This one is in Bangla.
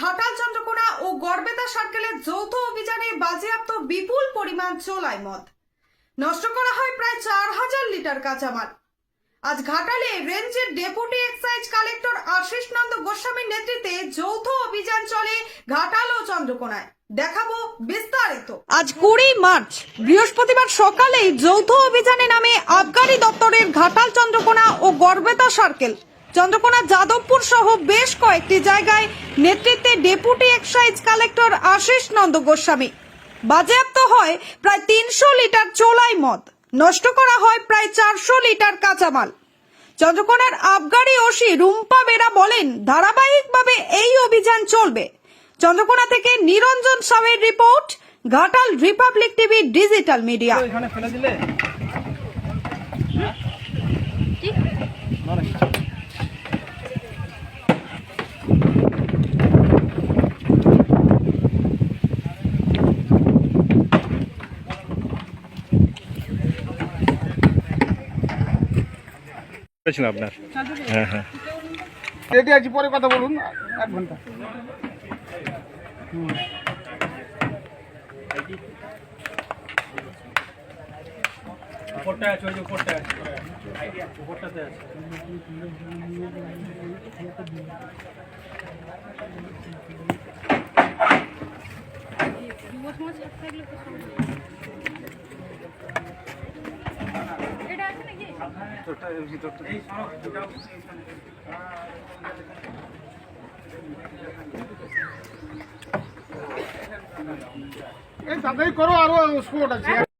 ঘাটাল চন্দ্রকোনা ও গড়বেতা সার্কেলের যৌথ অভিযানে বাজেয়াপ্ত বিপুল পরিমাণ চোলাই মদ। নষ্ট করা হয় প্রায় চার হাজার লিটার কাঁচামাল। আজ ঘাটালে রেঞ্জের deputy excise collector Ashis Nanda গোস্বামীর নেতৃত্বে যৌথ অভিযান চলে ঘাটাল ও চন্দ্রকোনায়। দেখাবো বিস্তারিত। আজ কুড়ি মার্চ, বৃহস্পতিবার সকালেই যৌথ অভিযানে নামে আবগারি দপ্তরের ঘাটাল চন্দ্রকোনা ও গড়বেতা সার্কেল চন্দ্রকোনা যাদবপুর সহ বেশ কয়েকটি জায়গায় নেতৃত্বে deputy excise collector Ashis Nanda Goswami. বাজেয়াপ্ত হয় প্রায় তিনশো লিটার চোলাই মদ। নষ্ট করা হয় প্রায় চারশো লিটার কাঁচামাল। চন্দ্রকোনার আবগারি ওসি রুম্পা বেরা বলেন, ধারাবাহিকভাবে এই অভিযান চলবে। চন্দ্রকোনা থেকে নিরঞ্জন সাহের report, Ghatal Republic TV digital media. এখানে ফেলে দিলে? করেছেন আপনার? হ্যাঁ হ্যাঁ। রেডি আছি পরে কথা বলুন। এক ঘণ্টা। উপরটা উপরটাতে আছে এই তাড়াতাড়ি করো আরও স্পোর্ট আছে।